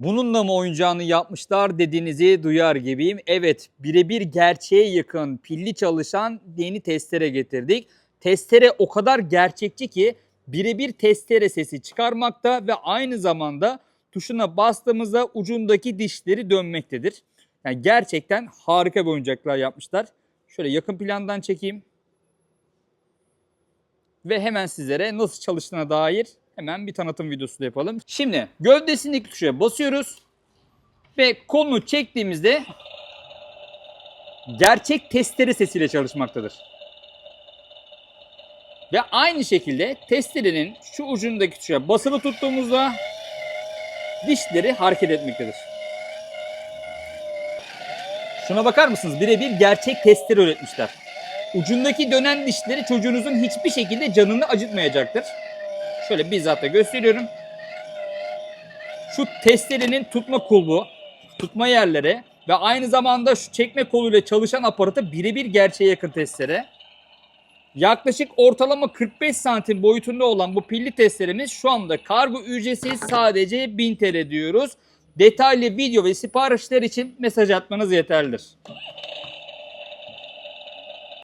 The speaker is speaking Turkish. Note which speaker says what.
Speaker 1: Bununla mı oyuncağını yapmışlar dediğinizi duyar gibiyim. Evet birebir gerçeğe yakın pilli çalışan yeni testere getirdik. Testere o kadar gerçekçi ki birebir testere sesi çıkarmakta ve aynı zamanda tuşuna bastığımızda ucundaki dişleri dönmektedir. Yani gerçekten harika bir oyuncaklar yapmışlar. Şöyle yakın plandan çekeyim. Ve hemen sizlere nasıl çalıştığına dair hemen bir tanıtım videosu da yapalım. Şimdi gövdesindeki tuşa basıyoruz. Ve kolunu çektiğimizde gerçek testere sesiyle çalışmaktadır. Ve aynı şekilde testerenin şu ucundaki tuşa basılı tuttuğumuzda dişleri hareket etmektedir. Şuna bakar mısınız? Birebir gerçek testere üretmişler. Ucundaki dönen dişleri çocuğunuzun hiçbir şekilde canını acıtmayacaktır. Şöyle bizzat da gösteriyorum. Şu testerenin tutma kulbu, tutma yerleri ve aynı zamanda şu çekme koluyla çalışan aparatı birebir gerçeğe yakın testere. Yaklaşık ortalama 45 santim boyutunda olan bu pilli testeremiz şu anda kargo ücretsiz sadece 1000 TL diyoruz. Detaylı video ve siparişler için mesaj atmanız yeterlidir.